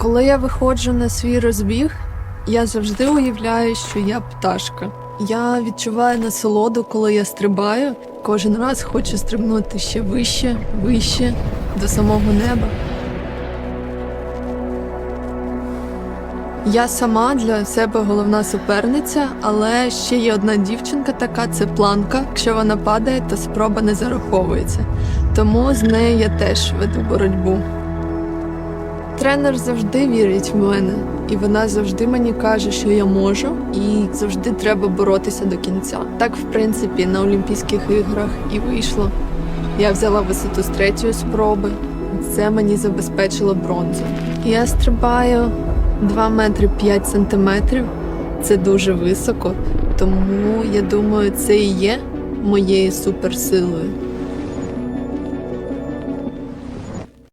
Коли я виходжу на свій розбіг, я завжди уявляю, що я пташка. Я відчуваю насолоду, коли я стрибаю. Кожен раз хочу стрибнути ще вище, вище, до самого неба. Я сама для себе головна суперниця, але ще є одна дівчинка така, це планка. Якщо вона падає, то спроба не зараховується. Тому з нею я теж веду боротьбу. Тренер завжди вірить в мене, і вона завжди мені каже, що я можу, і завжди треба боротися до кінця. Так, в принципі, на Олімпійських іграх і вийшло. Я взяла висоту з третьої спроби. Це мені забезпечило бронзу. Я стрибаю 2 метри 5 сантиметрів. Це дуже високо, тому я думаю, це і є моєю суперсилою.